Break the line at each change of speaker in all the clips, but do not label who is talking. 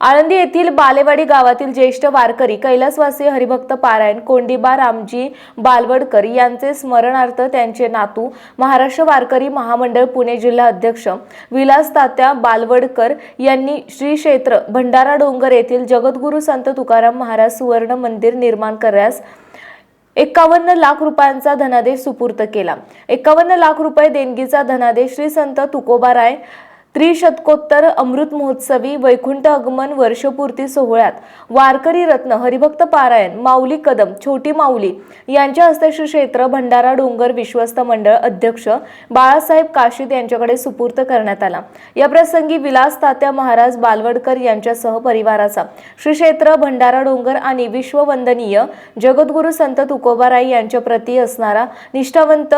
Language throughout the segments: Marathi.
आळंदी येथील बालेवाडी गावातील ज्येष्ठ वारकरी कैलासवासी हरिभक्त पारायण कोंडीबा रामजी बालवडकर यांचे स्मरणार्थ त्यांचे नातू महाराष्ट्र वारकरी महामंडळ पुणे जिल्हा अध्यक्ष विलास तात्या बालवडकर यांनी श्री क्षेत्र भंडारा डोंगर येथील जगद्गुरू संत तुकाराम महाराज सुवर्ण मंदिर निर्माण करण्यास एकावन्न लाख रुपयांचा धनादेश सुपूर्त केला. एकावन्न लाख रुपये देणगीचा धनादेश श्री संत तुकोबाराय त्रिशतकोत्तर अमृत महोत्सवी वैकुंठ आगमन वर्षपूर्ती सोहळ्यात वारकरी रत्न हरिभक्त पारायण माऊली कदम छोटी माऊली यांच्या हस्ते श्री क्षेत्र भंडारा डोंगर विश्वस्त मंडळ अध्यक्ष बाळासाहेब काशीद यांच्याकडे सुपूर्त करण्यात आला. या प्रसंगी विलास तात्या महाराज बालवडकर यांच्यासह परिवाराचा श्री क्षेत्र भंडारा डोंगर आणि विश्ववंदनीय जगद्गुरू संत तुकोबाराय यांच्या प्रती असणारा निष्ठावंत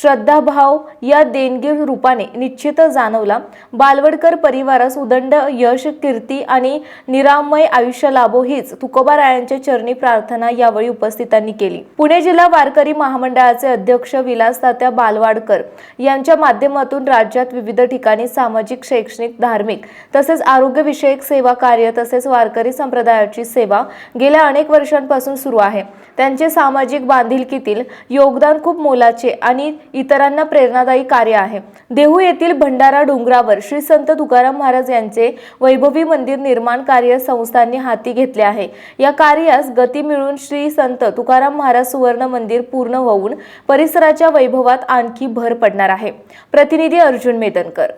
श्रद्धाभाव या देणगी रूपाने निश्चित जाणवला. बालवडकर परिवारास उदंड यश कीर्ती आणि निरामय आयुष्य लाभो हीच तुकोबारायांच्या चरणी प्रार्थना यावेळी उपस्थितांनी केली. पुणे जिल्हा वारकरी महामंडळाचे अध्यक्ष विलास तात्या बालवाडकर यांच्या माध्यमातून राज्यात विविध ठिकाणी सामाजिक शैक्षणिक धार्मिक तसेच आरोग्यविषयक सेवा कार्य तसेच वारकरी संप्रदायाची सेवा गेल्या अनेक वर्षांपासून सुरू आहे. त्यांचे सामाजिक बांधिलकीतील योगदान खूप मोलाचे आणि इतरांना प्रेरणादायी कार्य आहे. देहू येथील भंडारा डोंगरावर श्री संत तुकाराम महाराज यांचे वैभवी मंदिर निर्माण कार्य संस्थांनी हाती घेतले आहे. या कार्यास गती मिळून श्री संत तुकाराम महाराज सुवर्ण मंदिर पूर्ण होऊन परिसराच्या वैभवात आणखी भर पडणार आहे. प्रतिनिधी अर्जुन मेदनकर.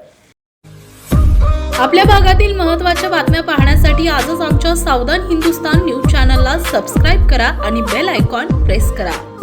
आपल्या भागातील महत्त्वाच्या बातम्या पाहण्यासाठी आजच आमच्या सावधान हिंदुस्तान न्यूज चॅनलला सबस्क्राईब करा आणि बेल आयकॉन प्रेस करा.